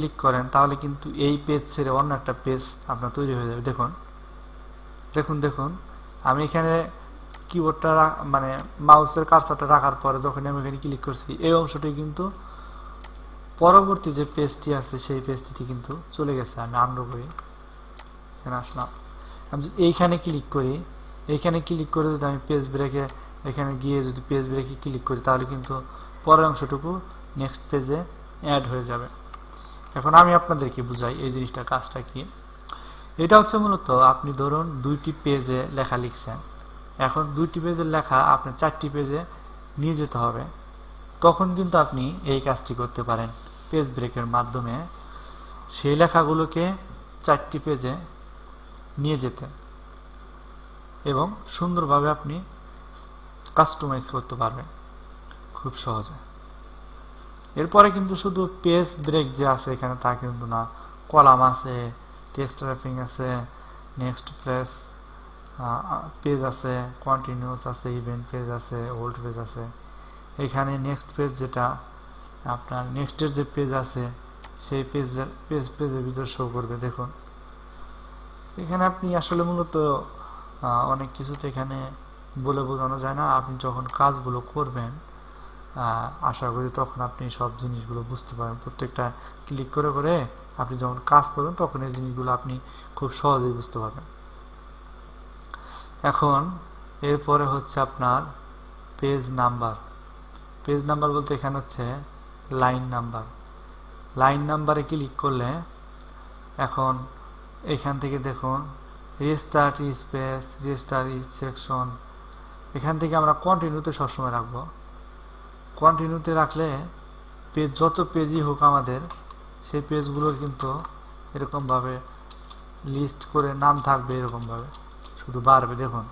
Click করেন, তাহলে কিন্তু এই পেজ ছেড়ে অন্য একটা পেজ আপনার তৈরি হয়ে যাবে। দেখুন দেখুন দেখুন, আমি এখানে কিবোর্ডটা মানে মাউসের কার্সারটা রাখার পরে যখন আমি এখানে ক্লিক করছি, এই অংশটি কিন্তু পরবর্তী যে পেজটি আছে, সেই পেজটিতে কিন্তু চলে গেছে। আমি আন্ডো করি। এখানে আসলাম। আমি যদি এইখানে ক্লিক করি, এইখানে ক্লিক করে যদি আমি পেজ ব্রেকে এখানে গিয়ে যদি পেজ ব্রেকে ক্লিক করি, তাহলে কিন্তু পরের অংশটুকু নেক্সট পেজে অ্যাড হয়ে যাবে। এখন আমি আপনাদেরকে বুঝাই এই জিনিসটার কাজটা কি। এটা হচ্ছে মূলত আপনি ধরুন দুইটি পেজে লেখা লিখছেন। এখন দুইটি পেজের লেখা আপনার চারটি পেজে নিয়ে যেতে হবে। তখন কিন্তু আপনি এই কাজটি করতে পারেন। পেজ ব্রেকের মাধ্যমে সেই লেখাগুলোকে চারটি পেজে নিয়ে যেতে এবং সুন্দরভাবে আপনি কাস্টমাইজ করতে পারবেন খুব সহজে। এরপরে কিন্তু শুধু পেজ ব্রেক যে আছে এখানে তা কিন্তু না, কলাম আছে টেক্সট র্যাপিং আছে নেক্সট প্রেস পেজ আছে কন্টিনিউস আছে ইভেন্ট পেজ আছে ওল্ড পেজ আছে। এখানে নেক্সট পেজ যেটা, আপনার নেক্সটের যে পেজ আছে, সেই পেজের পেজ পেজের ভিতরে শো করবে, দেখুন। এখানে আপনি আসলে মূলত অনেক কিছুতে এখানে বলে বোঝানো যায় না। আপনি যখন কাজগুলো করবেন আশা করি তখন আপনি সব জিনিসগুলো বুঝতে পারেন প্রত্যেকটা ক্লিক করে করে আপনি যখন কাজ করবেন, তখন এই জিনিসগুলো আপনি খুব সহজেই বুঝতে পারবেন। এখন এরপরে হচ্ছে আপনার পেজ নাম্বার পেজ নাম্বার বলতে এখানে হচ্ছে লাইন নাম্বার লাইন নাম্বারে ক্লিক করলে এখন এখান থেকে দেখুন রেস্টার্ট স্পেস রেস্টার্ট সেকশন এখান থেকে আমরা কন্টিনিউতে সবসময় রাখব। কন্টিনিউতে রাখলে পেজ যত পেজই হোক আমাদের, সেই পেজগুলোর কিন্তু এরকমভাবে লিস্ট করে নাম থাকবে এরকমভাবে। শুধু বাড়বে, দেখুন।